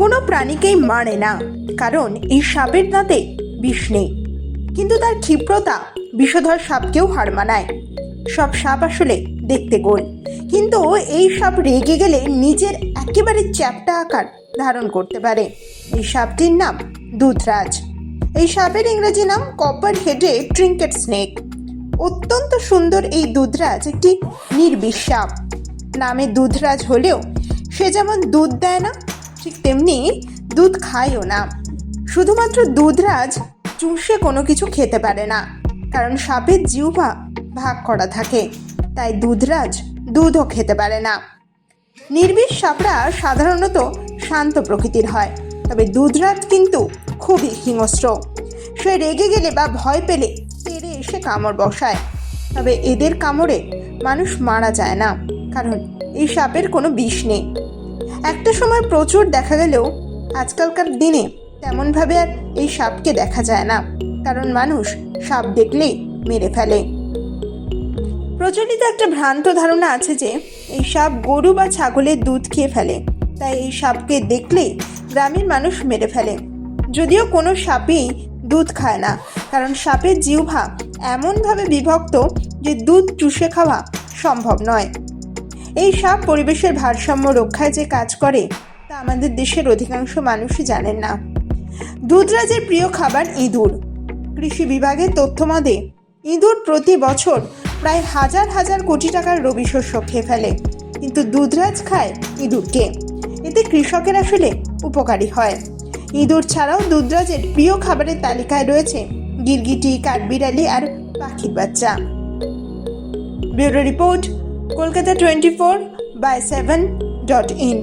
কোনো প্রাণীকেই মারে না, কারণ এই সাপের দাঁতে বিষ নেই। কিন্তু তার ক্ষিপ্রতা বিষধর সাপকেও হার মানায়। সব সাপ আসলে দেখতে গোল, কিন্তু এই সাপ রেগে গেলে নিজের একেবারে চ্যাপ্টা আকার ধারণ করতে পারে। এই সাপটির নাম দুধরাজ। এই সাপের ইংরেজি নাম কপার হেডে ট্রিঙ্কেট স্নেক। অত্যন্ত সুন্দর এই দুধরাজ একটি নির্বিষ সাপ। নামে দুধরাজ হলেও সে যেমন দুধ দেয় না ঠিক তেমনি দুধ খায়ও না। শুধুমাত্র দুধরাজ চুষে কোনো কিছু খেতে পারে না, কারণ সাপের জিহ্বা ভাগ করা থাকে, তাই দুধরাজ দুধও খেতে পারে না। নির্বিষ সাপরা সাধারণত শান্ত প্রকৃতির হয়, তবে দুধরাজ কিন্তু খুবই হিংস্র। সে রেগে গেলে বা ভয় পেলে তেড়ে এসে কামড় বসায়, তবে এদের কামড়ে মানুষ মারা যায় না, কারণ এই সাপের কোনো বিষ নেই। একটা সময় প্রচুর দেখা গেলেও আজকালকার দিনে তেমনভাবে আর এই সাপকে দেখা যায় না। কারণ মানুষ সাপ দেখলেই মেরে ফেলে। প্রচলিত একটা ভ্রান্ত ধারণা আছে যে, এই সাপ গরু বা ছাগলের দুধ খেয়ে ফেলে। তাই এই সাপকে দেখলেই গ্রামের মানুষ মেরে ফেলে। যদিও কোনো সাপই দুধ খায় না, কারণ সাপের জিহ্বা এমনভাবে বিভক্ত যে দুধ চুষে খাওয়া সম্ভব নয়। এই সাপ পরিবেশের ভারসাম্য রক্ষায় যে কাজ করে, তা আমাদের দেশের অধিকাংশ মানুষই জানেন না। দুধরাজের প্রিয় খাবার ইঁদুর। কৃষি বিভাগের তথ্য মতে, ইঁদুর প্রতি বছর প্রায় হাজার হাজার কোটি টাকার রবি শস্য খেয়ে ফেলে। কিন্তু দুধরাজ খায় ইঁদুরকে। এতে কৃষকের আসলে উপকারী হয়। ইঁদুর ছাড়াও দুধরাজের প্রিয় খাবারের তালিকায় রয়েছে গিরগিটি, কাঠবিড়ালি আর পাখির বাচ্চা। Bureau report Kolkata twenty four by seven dot in